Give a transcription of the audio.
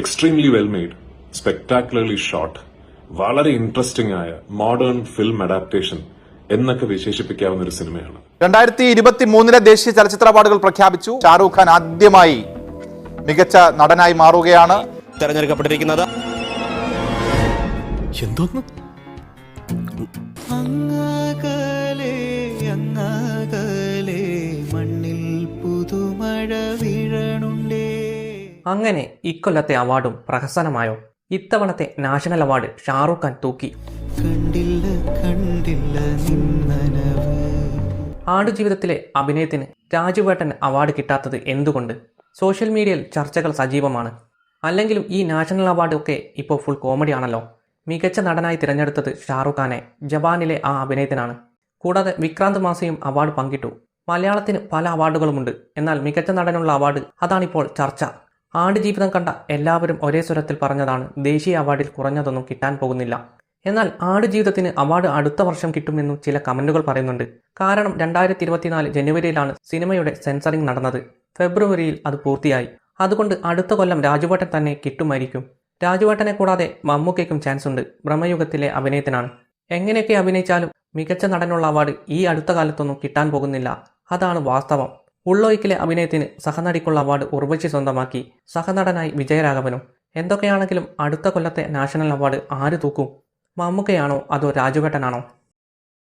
Extremely well made spectacularly short വളരെ interesting ആയ modern film adaptation എന്നൊക്കെ വിശേഷിപ്പിക്കാവുന്ന ഒരു സിനിമയാണ്. രണ്ടായിരത്തി ഇരുപത്തി മൂന്നിലെ ദേശീയ ചലച്ചിത്ര അവാർഡുകൾ പ്രഖ്യാപിച്ചു. ഷാറൂഖ് ഖാൻ ആദ്യമായി മികച്ച നടനായി മാറുകയാണ്. തെരഞ്ഞെടുക്കപ്പെട്ടിരിക്കുന്നത്. എന്തോന്ന്? അങ്ങകലെ അങ്ങകലെ മണ്ണിൽ പുതുമഴ വീഴണുണ്ടേ. അങ്ങനെ ഇക്കൊല്ലത്തെ അവാർഡും പ്രഹസനമായോ? ഇത്തവണത്തെ നാഷണൽ അവാർഡ് ഷാറൂഖ് ഖാൻ തൂക്കി. കണ്ടില്ല കണ്ടില്ല ആടുജീവിതത്തിലെ അഭിനയത്തിന് രാജുവേട്ടൻ അവാർഡ് കിട്ടാത്തത് എന്തുകൊണ്ട്? സോഷ്യൽ മീഡിയയിൽ ചർച്ചകൾ സജീവമാണ്. അല്ലെങ്കിലും ഈ നാഷണൽ അവാർഡ് ഒക്കെ ഇപ്പോൾ ഫുൾ കോമഡി ആണല്ലോ. മികച്ച നടനായി തിരഞ്ഞെടുത്തത് ഷാറൂഖ് ഖാനെ ജവാനിലെ ആ അഭിനയത്തിനാണ്. കൂടാതെ വിക്രാന്ത് മാസയും അവാർഡ് പങ്കിട്ടു. മലയാളത്തിന് പല അവാർഡുകളുമുണ്ട്. എന്നാൽ മികച്ച നടനുള്ള അവാർഡ് അതാണിപ്പോൾ ചർച്ച. ആടുജീവിതം കണ്ട എല്ലാവരും ഒരേ സ്വരത്തിൽ പറഞ്ഞതാണ് ദേശീയ അവാർഡിൽ കുറഞ്ഞതൊന്നും കിട്ടാൻ പോകുന്നില്ല. എന്നാൽ ആടുജീവിതത്തിന് അവാർഡ് അടുത്ത വർഷം കിട്ടുമെന്നും ചില കമന്റുകൾ പറയുന്നുണ്ട്. കാരണം രണ്ടായിരത്തി ഇരുപത്തിനാല് ജനുവരിയിലാണ് സിനിമയുടെ സെൻസറിംഗ് നടന്നത്. ഫെബ്രുവരിയിൽ അത് പൂർത്തിയായി. അതുകൊണ്ട് അടുത്ത കൊല്ലം രാജുവേട്ടൻ തന്നെ കിട്ടുമായിരിക്കും. രാജുവേട്ടനെ കൂടാതെ മമ്മൂക്കയ്ക്കും ചാൻസ് ഉണ്ട്. ബ്രഹ്മയുഗത്തിലെ അഭിനയത്തിനാണ് എങ്ങനെയൊക്കെ അഭിനയിച്ചാലും മികച്ച നടനുള്ള അവാർഡ് ഈ അടുത്ത കാലത്തൊന്നും കിട്ടാൻ പോകുന്നില്ല. അതാണ് വാസ്തവം. ഉള്ളൊയ്ക്കിലെ അഭിനയത്തിന് സഹനടിക്കുള്ള അവാർഡ് ഉർവശി സ്വന്തമാക്കി. സഹനടനായി വിജയരാഘവനും. എന്തൊക്കെയാണെങ്കിലും അടുത്ത കൊല്ലത്തെ നാഷണൽ അവാർഡ് ആര് തൂക്കും? മമ്മൂക്കയാണോ അതോ രാജുവേട്ടനാണോ?